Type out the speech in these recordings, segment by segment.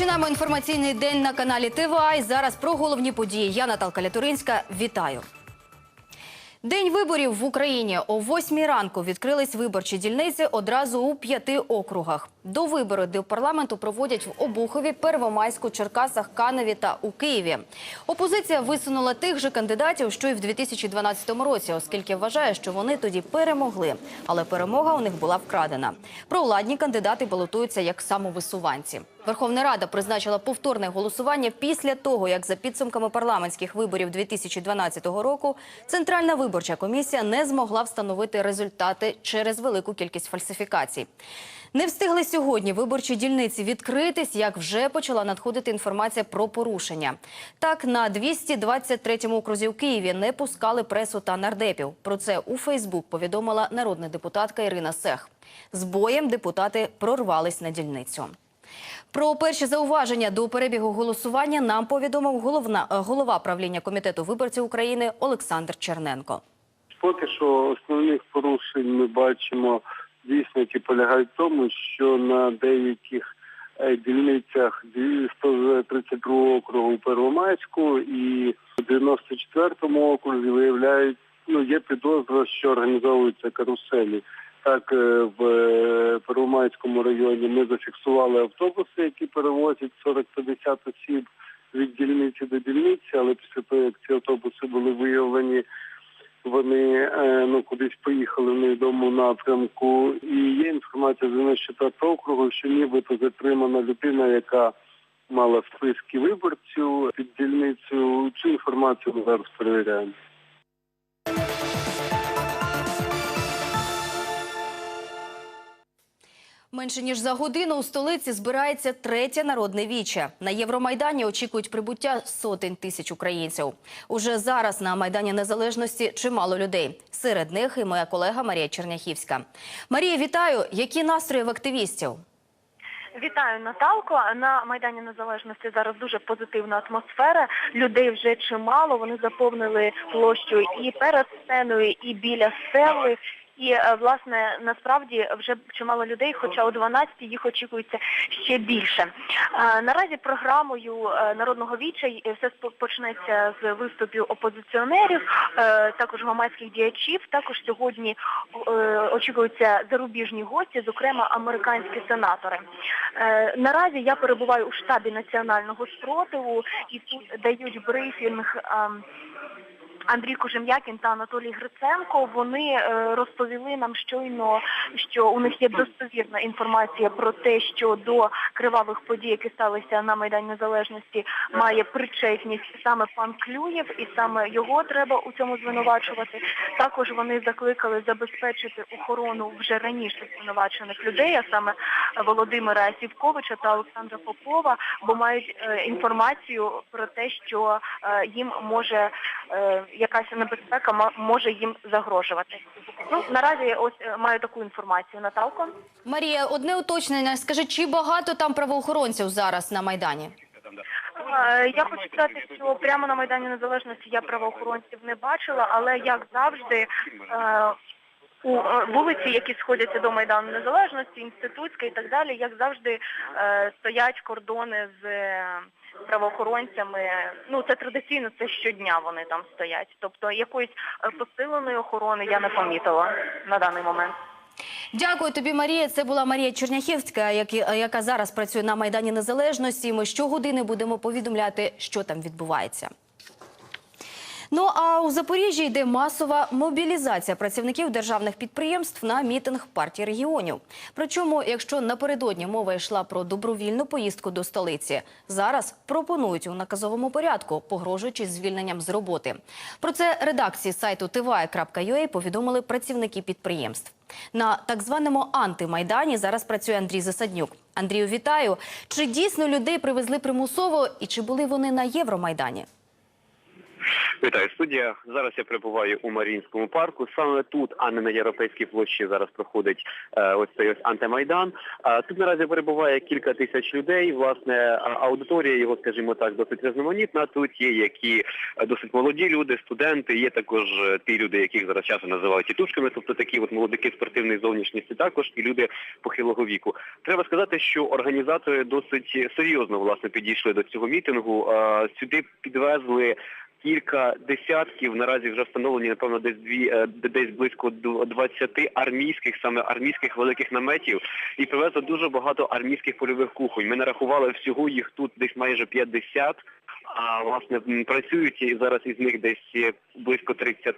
Починаємо інформаційний день на каналі ТВА. І зараз про головні події. Я Наталка Лятуринська. Вітаю. День виборів в Україні о 8 ранку відкрились виборчі дільниці одразу у п'яти округах. До вибору до парламенту проводять в Обухові, Первомайську, Черкасах, Каневі та у Києві. Опозиція висунула тих же кандидатів, що й в 2012 році, оскільки вважає, що вони тоді перемогли. Але перемога у них була вкрадена. Провладні кандидати балотуються як самовисуванці. Верховна Рада призначила повторне голосування після того, як за підсумками парламентських виборів 2012 року Центральна виборча комісія не змогла встановити результати через велику кількість фальсифікацій. Не встигли сьогодні виборчі дільниці відкритись, як вже почала надходити інформація про порушення. Так, на 223-му окрузі в Києві не пускали пресу та нардепів. Про це у Фейсбук повідомила народна депутатка Ірина Сех. З боєм депутати прорвались на дільницю. Про перші зауваження до перебігу голосування нам повідомив головна, е, голова правління комітету виборців України Олександр Черненко. Поки що основних порушень ми бачимо дійсно, які полягають в тому, що на деяких е, дільницях 132 округу Первомайську і 94-му окрузі виявляють, ну є підозра, що організовуються каруселі. Так, е, в е, Первомайському районі ми зафіксували автобуси, які перевозять 40-50 осіб від дільниці до дільниці, але після того, як ці автобуси були виявлені, вони е, ну кудись поїхали в невідомому напрямку. І є інформація з 94 округу, що нібито затримана людина, яка мала списки виборців під дільницю. Цю інформацію ми зараз перевіряємо. Менше ніж за годину у столиці збирається третє народне віче. На Євромайдані очікують прибуття сотень тисяч українців. Уже зараз на майдані незалежності чимало людей. Серед них і моя колега Марія Черняхівська. Марія, вітаю! Які настрої в активістів? Вітаю Наталко. На майдані Незалежності зараз дуже позитивна атмосфера. Людей вже чимало. Вони заповнили площу і перед сценою, і біля стели. І е, власне насправді вже чимало людей, хоча о 12 їх очікується ще більше. Е, Наразі програмою е, народного віча все почнеться з виступів опозиціонерів, також громадських діячів. Також сьогодні очікуються зарубіжні гості, зокрема американські сенатори. Наразі я перебуваю у штабі національного спротиву і тут дають брифінг. Андрій Кожем'якін та Анатолій Гриценко вони е, розповіли нам щойно, що у них є достовірна інформація про те, що до кривавих подій, які сталися на Майдані Незалежності, має причетність саме пан Клюєв, і саме його треба у цьому звинувачувати. Також вони закликали забезпечити охорону вже раніше звинувачених людей, а саме Володимира Сівковича та Олександра Попова, бо мають е, інформацію про те, що е, їм може якась небезпека може їм загрожувати. Ну наразі ось е, маю таку інформацію. Наталко. Марія, одне уточнення. Скажи, чи багато там правоохоронців зараз на майдані? Е, Я хочу сказати, що прямо на Майдані Незалежності я правоохоронців не бачила, але як завжди. У е, вулиці, які сходяться до Майдану Незалежності, Інститутська і так далі, як завжди е, стоять кордони з е, правоохоронцями. Ну це традиційно, це щодня вони там стоять. Тобто якоїсь посиленої охорони я не помітила на даний момент. Дякую тобі, Марія. Це була Марія Черняхівська, яка зараз працює на Майдані Незалежності. Ми щогодини будемо повідомляти, що там відбувається. Ну а у Запоріжжі йде масова мобілізація працівників державних підприємств на мітинг партії регіонів. Причому, якщо напередодні мова йшла про добровільну поїздку до столиці, зараз пропонують у наказовому порядку, погрожуючи звільненням з роботи. Про це редакції сайту tva.ua повідомили працівники підприємств. На так званому антимайдані зараз працює Андрій Засаднюк. Андрію, вітаю. Чи дійсно людей привезли примусово і чи були вони на Євромайдані? Вітаю, студія. Зараз я перебуваю у Маріїнському парку. Саме тут, а не на європейській площі, зараз проходить е, ось цей ось антимайдан. А тут наразі перебуває кілька тисяч людей. Власне, аудиторія його, скажімо так, досить різноманітна. Тут є які е, досить молоді люди, студенти. Є також е, ті люди, яких зараз часом називають тітушками, тобто такі от молодики спортивної зовнішності, також і люди похилого віку. Треба сказати, що організатори досить серйозно власне підійшли до цього мітингу. Е, Сюди підвезли кілька десятків, наразі вже встановлені, напевно, десь дві е, десь близько 20 армійських, саме армійських великих наметів, і привезли дуже багато армійських польових кухонь. Ми нарахували всього їх тут десь майже 50, а власне працюють зараз із них десь е, близько 30.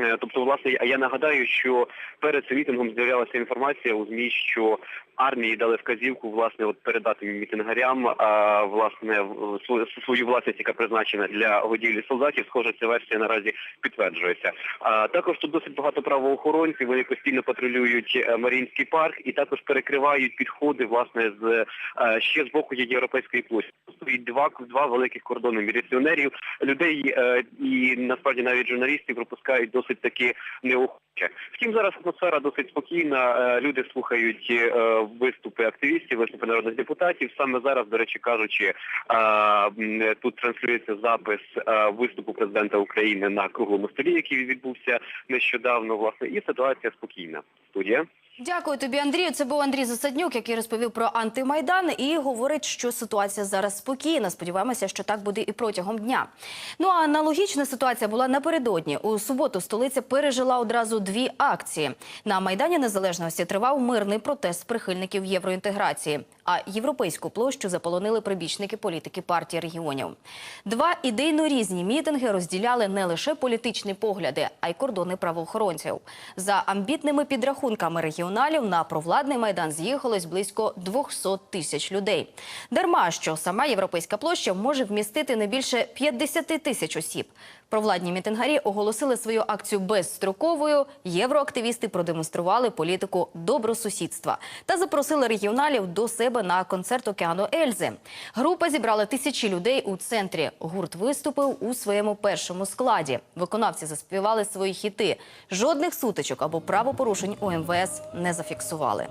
Е, Тобто, власне, я- нагадаю, що перед цим мітингом з'являлася інформація у ЗМІ, що армії дали вказівку власне от передати мітингарям а, власне свою, свою власність, яка призначена для годівлі солдатів. Схоже, ця версія наразі підтверджується. А також тут досить багато правоохоронців. Вони постійно патрулюють е, Маріїнський парк і також перекривають підходи власне з е, ще з боку європейської площі. Стоїть два два великих кордони міліціонерів. Людей е, і насправді навіть журналістів пропускають досить таки неохоче. Втім, зараз атмосфера досить спокійна. Е, Люди слухають е, виступи активістів, виступи народних депутатів. Саме зараз, до речі, кажучи, е, тут транслюється запис виступу президента України на круглому столі, який відбувся нещодавно. Власне, і ситуація спокійна. Студія. Дякую тобі, Андрію. Це був Андрій Засаднюк, який розповів про антимайдан і говорить, що ситуація зараз спокійна. Сподіваємося, що так буде і протягом дня. Ну а аналогічна ситуація була напередодні. У суботу столиця пережила одразу дві акції. На майдані незалежності тривав мирний протест прихильників євроінтеграції. А європейську площу заполонили прибічники політики партії регіонів. Два ідейно різні мітинги розділяли не лише політичні погляди, а й кордони правоохоронців. За амбітними підрахунками регіоналів на провладний майдан з'їхалось близько 200 тисяч людей. Дарма що сама європейська площа може вмістити не більше 50 тисяч осіб. Провладні мітингарі оголосили свою акцію безстроковою. Євроактивісти продемонстрували політику добросусідства та запросили регіоналів до себе на концерт океану Ельзи. Група зібрала тисячі людей у центрі. Гурт виступив у своєму першому складі. Виконавці заспівали свої хіти. Жодних сутичок або правопорушень у МВС не зафіксували.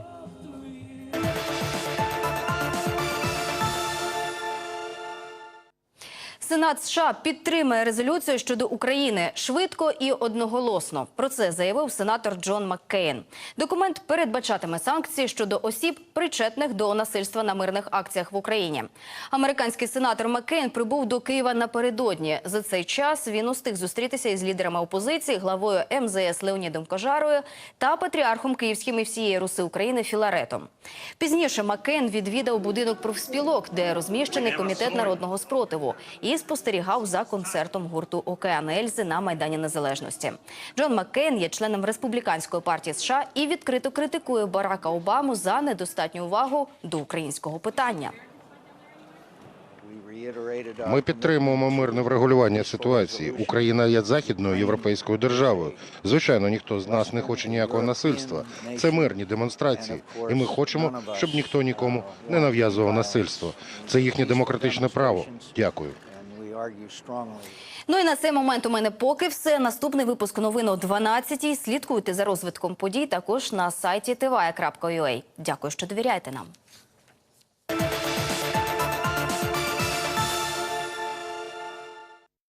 Сенат США підтримує резолюцію щодо України швидко і одноголосно. Про це заявив сенатор Джон Маккейн. Документ передбачатиме санкції щодо осіб, причетних до насильства на мирних акціях в Україні. Американський сенатор Маккейн прибув до Києва напередодні. За цей час він устиг зустрітися із лідерами опозиції, главою МЗС Леонідом Кожарою та патріархом Київським і всієї Руси України Філаретом. Пізніше Маккейн відвідав будинок профспілок, де розміщений комітет народного спротиву, і спостерігав за концертом гурту Океан Ельзи на майдані Незалежності. Джон Маккейн є членом республіканської партії США і відкрито критикує Барака Обаму за недостатню увагу до українського питання. Ми підтримуємо мирне врегулювання ситуації. Україна є західною європейською державою. Звичайно, ніхто з нас не хоче ніякого насильства. Це мирні демонстрації, і ми хочемо, щоб ніхто нікому не нав'язував насильство. Це їхнє демократичне право. Дякую. Ну і на цей момент у мене поки все. Наступний випуск новин о 12-й. Слідкуйте за розвитком подій також на сайті tva.ua. Дякую, що довіряєте нам.